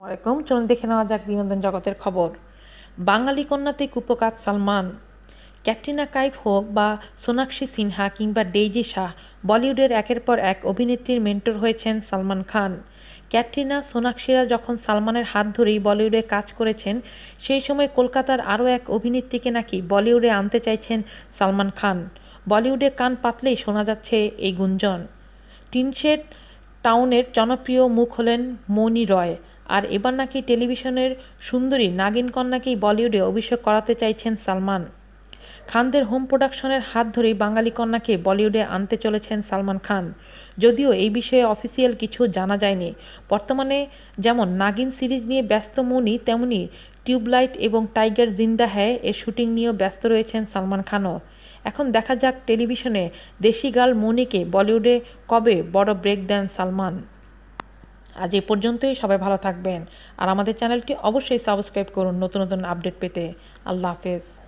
আলাইকুম চলুন দেখে নেওয়া যাক বিনোদন জগতের খবর। বাঙালি কন্যাতে কুপকাত সালমান। ক্যাটরিনা কাইফ হোক বা সোনাক্ষী সিনহা কিংবা ডেইজি শাহ, বলিউডের একের পর এক অভিনেত্রীর মেন্টর হয়েছেন সালমান খান। ক্যাটরিনা, সোনাক্ষীরা যখন সালমানের হাত ধরেই বলিউডে কাজ করেছেন, সেই সময় কলকাতার আরও এক অভিনেত্রীকে নাকি বলিউডে আনতে চাইছেন সালমান খান। বলিউডে কান পাতলেই শোনা যাচ্ছে এই গুঞ্জন। টিনশেড টাউনের জনপ্রিয় মুখ হলেন মৌনি রয়। আর এবার নাকি টেলিভিশনের সুন্দরী নাগিন কন্যাকেই বলিউডে অভিষেক করাতে চাইছেন সালমান। খানদের হোম প্রোডাকশনের হাত ধরেই বাঙালি কন্যাকে বলিউডে আনতে চলেছেন সালমান খান। যদিও এই বিষয়ে অফিসিয়াল কিছু জানা যায়নি। বর্তমানে যেমন নাগিন সিরিজ নিয়ে ব্যস্ত মৌনি, তেমনি টিউবলাইট এবং টাইগার জিন্দা হ্যায় এর শুটিং নিয়েও ব্যস্ত রয়েছেন সালমান খানও। এখন দেখা যাক টেলিভিশনে দেশি গার্ল মনিকে বলিউডে কবে বড় ব্রেক দেন সালমান। আজ এই পর্যন্তই, সবাই ভালো থাকবেন। আর আমাদের চ্যানেলটি অবশ্যই সাবস্ক্রাইব করুন নতুন নতুন আপডেট পেতে। আল্লাহ হাফেজ।